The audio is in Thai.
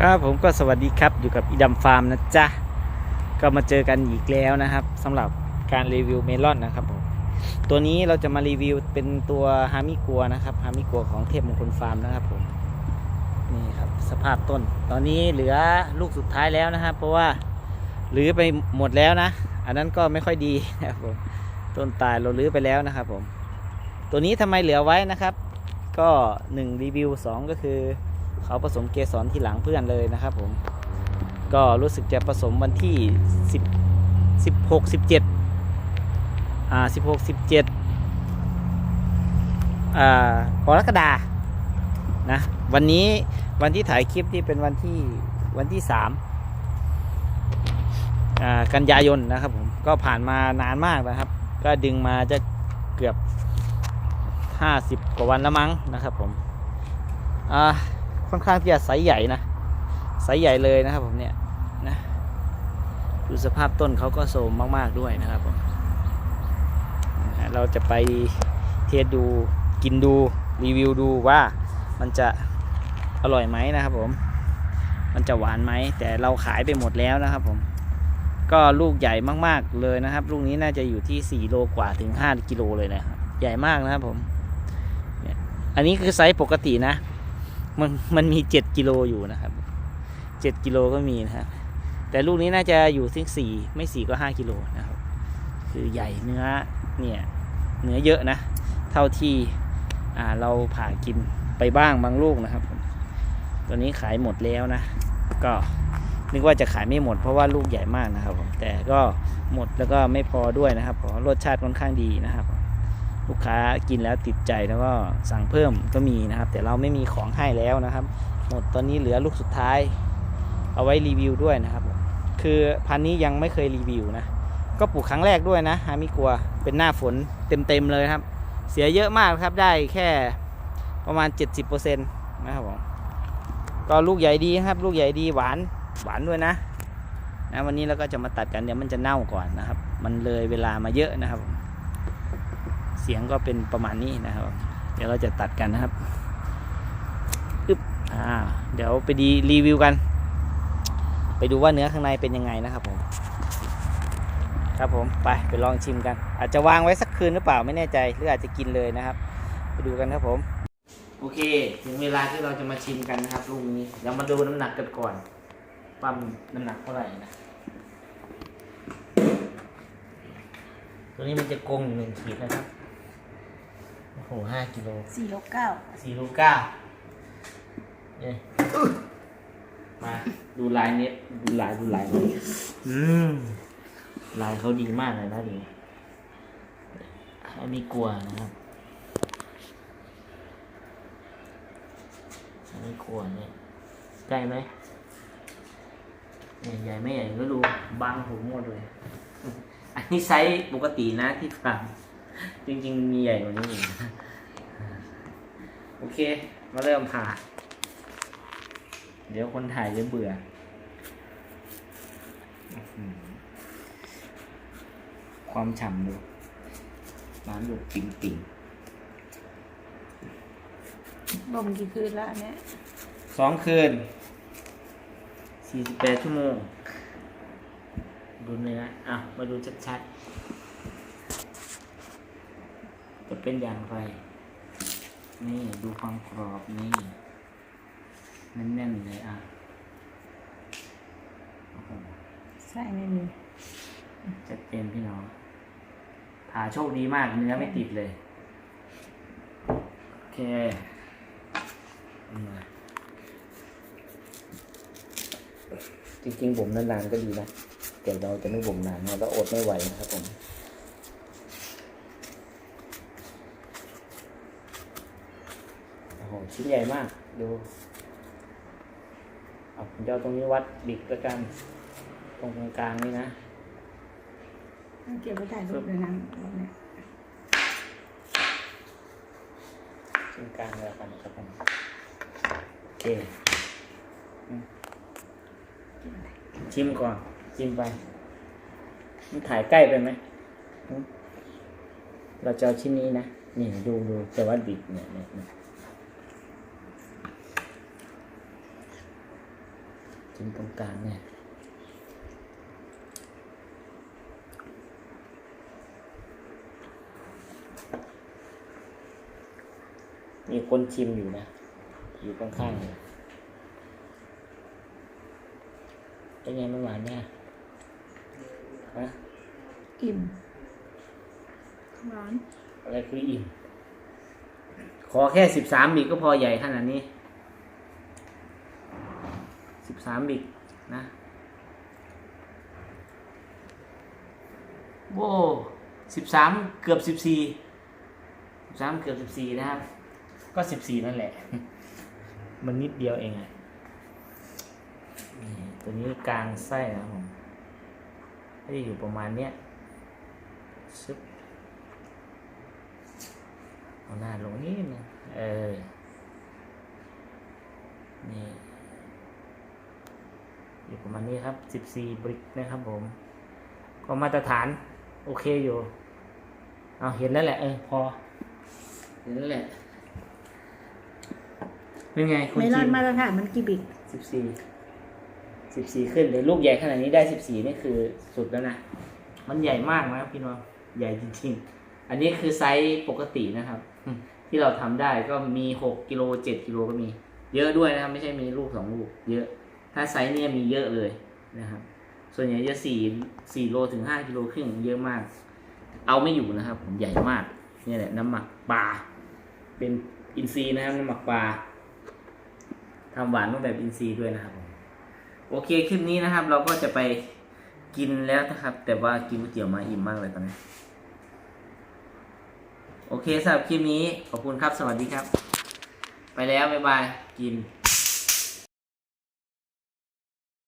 ครับผมก็สวัสดีครับอยู่กับอีดัมฟาร์มนะจ๊ะ ก็มาเจอกันอีกแล้วนะครับสำหรับการรีวิวเมลอนนะครับผมตัวนี้เราจะมารีวิวเป็นตัวฮามิกัวนะครับฮามิกัวของเทพมงคลฟาร์มนะครับผมนี่ครับสภาพต้น ตอนนี้เหลือลูกสุดท้ายแล้วนะครับ เพราะว่าหรือไปหมดแล้วนะ อันนั้นก็ไม่ค่อยดีนะครับผมต้นตายเราลื้อไปแล้วนะครับผมตัวนี้ทำไมเหลือไว้นะครับ ก็1รีวิว2ก็คือ เขาผสมเกสรที่หลังเพื่อนเลยนะครับผม ก็รู้สึกจะผสมวันที่10 16 17อ่า16 17อ่ากรกฎานะวันนี้วันที่ถ่ายคลิปที่เป็นวันที่วันที่3อ่ากันยายนนะครับผม ก็ผ่านมานานมากนะครับ ก็ดึงมาจะเกือบ 50 กว่าวันแล้วมั้งนะครับผมอ่า ค่อนข้างที่จะไซส์ใหญ่นะไซส์ใหญ่เลยนะครับผมเนี่ยนะดูสภาพต้นเขาก็โทรมมาก ๆด้วยนะครับผมเราจะไปเทสดูกินดูรีวิวดูว่ามันจะอร่อยไหมนะครับผม มันจะหวานไหม แต่เราขายไปหมดแล้วนะครับผม ก็ลูกใหญ่มากๆเลยนะครับ ลูกนี้น่าจะอยู่ที่ 4 โลกว่าถึง 5 กิโลเลยนะครับ ใหญ่มากนะครับผม อันนี้คือไซส์ปกตินะ มันมันมีเจ็ดกิโลอยู่นะครับเจ็ดกิโลก็มีนะครับแต่ลูกนี้น่าจะอยู่ที่สี่ไม่สี่ก็ห้ากิโลนะครับ คือใหญ่เนื้อเนี่ยเนื้อเยอะนะ เท่าที่อ่าเราผ่ากินไปบ้างบางลูกนะครับผมตัวนี้ขายหมดแล้วนะ ก็นึกว่าจะขายไม่หมดเพราะว่าลูกใหญ่มากนะครับผมแต่ก็หมดแล้วก็ไม่พอด้วยนะครับเพราะรสชาติค่อนข้างดีนะครับ ลูกค้ากินแล้วติดใจแล้วก็สั่งเพิ่มก็มีนะครับ แต่เราไม่มีของให้แล้วนะครับ หมดตอนนี้เหลือลูกสุดท้าย เอาไว้รีวิวด้วยนะครับ คือพันนี้ยังไม่เคยรีวิวนะก็ปลูกครั้งแรกด้วยนะฮามิกัวเป็นหน้าฝนเต็มๆเลยครับ เสียเยอะมากครับได้แค่ประมาณ 70%นะครับผมก็ลูกใหญ่ดีครับ ลูกใหญ่ดีหวานหวานด้วยนะนะวันนี้เราก็จะมาตัดกันเดี๋ยวมันจะเน่าก่อนนะครับ มันเลยเวลามาเยอะนะครับผม เสียงก็เป็นประมาณนี้นะครับ เดี๋ยวเราจะตัดกันนะครับอึ๊บอ่าเดี๋ยวไปดีรีวิวกัน ไปดูว่าเนื้อข้างในเป็นยังไงนะครับผม ครับผมไปไปลองชิมกัน อาจจะวางไว้สักคืนหรือเปล่าไม่แน่ใจ หรืออาจจะกินเลยนะครับ ไปดูกันครับผม โอเค ถึงเวลาที่เราจะมาชิมกันนะครับลูกนี้เดี๋ยวมาดูน้ำหนักกันก่อนปั๊มน้ำหนักเท่าไหร่นะตัวนี้มันจะกงอยู่หนึ่งขีดนะครับ โอ้โหห้ากิโลสี่ลบเก้าสี่ลูกเก้าเนี่ยมาดูลายเน็ตดูลายดูลายเขาดิอืมลายเขาดีมากเลยนะดูไม่กลัวนะครับไม่กลัวเนี่ยใกล้ไหมเนี่ยใหญ่ไม่ใหญ่ก็ดูบังผมหมดเลย อันนี้ไซส์ปกตินะที่ฟัง จริงๆ มีใหญ่กว่านี้อีกโอเค มาเริ่มผ่า เดี๋ยวคนถ่ายจะเบื่ออื้อหือความฉ่ำดูน้ำดูปิ่งปิ่งบ่มกี่คืนแล้วอันเนี้ยสองคืนสี่สิบแปดชั่วโมง ดูเนื้ออะ มาดูชัดๆ จะเป็นอย่างไร นี่ดูความกรอบนี่แน่นๆเลยอะโอ้โหใช่ไม่มีจัดเต็มพี่น้องผ่าโชคดีมากเนื้อไม่ติดเลย โอเคมาจริงๆบ่มนานๆก็ดีนะแต่เราจะไม่บ่มนานนะเราอดไม่ไหวนะครับผม โอ้โห ชิ้นใหญ่มาก ดูเอาผมจะเอาตรงนี้วัดบิกแล้วกัน ตรงกลางๆนี่นะเก็บไว้ถ่ายรูปเลยนะเนี่ยตรงกลางแล้วกันครับผมโอเคอืมชิมก่อน ชิมไป มันถ่ายใกล้ไปไหมอืมเราจะเอาชิ้นนี้นะ นี่ดูดูจะวัดบิดเนี่ยเนี่ยเนี่ย กินตรงกลางเนี่ยมีคนชิมอยู่นะ อยู่ข้างๆเนี่ยเป็นไงมันหวานเนี่ยฮะอิ่มหวานอะไรคืออิ่ม ขอแค่สิบสามบิกก็พอใหญ่ขนาดนี้ สามบิกนะโว้สิบสามเกือบสิบสี่สามเกือบสิบสี่นะครับ ก็สิบสี่นั่นแหละ มันนิดเดียวเองอะตัวนี้กลางไส้นะผมก็จะอยู่ประมาณเนี้ยซึบเอาหน้าลงนิดนึงเออ นี่อยู่ ประมาณนี้ครับ 14 บริกนะครับผม ก็มาตรฐานโอเคอยู่ เอาเห็นแล้วแหละเออพอ เห็นแล้วแหละเป็นไงคุณไม่รอจิดมมาตรฐานมันกี่บิกสิบสี่สิบสี่ขึ้นเดี๋ยวลูกใหญ่ขนาดนี้ได้สิบสี่นี่คือสุดแล้วนะ มันใหญ่มากนะครับพี่น้องใหญ่จริง ๆ อันนี้คือไซส์ปกตินะครับ ที่เราทำได้ก็มีหกกิโลเจ็ดกิโลก็มี เยอะด้วยนะครับ ไม่ใช่มีลูกสองลูก เยอะ ถ้าไซส์เนี่ยมีเยอะเลยนะครับ ส่วนใหญ่จะสี่สี่โลถึงห้ากิโลครึ่งเยอะมาก เอาไม่อยู่นะครับ ผมใหญ่มากเนี่ยแหละน้ำหมักปลาเป็นอินทรีย์นะครับน้ำหมักปลาทำหวานต้องแบบอินทรีย์ด้วยนะครับผมโอเคคลิปนี้นะครับ เราก็จะไปกินแล้วนะครับ แต่ว่ากินก๋วยเตี๋ยวมาอิ่มมากเลยตอนนี้โอเคสำหรับคลิปนี้ขอบคุณครับสวัสดีครับ ไปแล้วบ๊ายบายกิน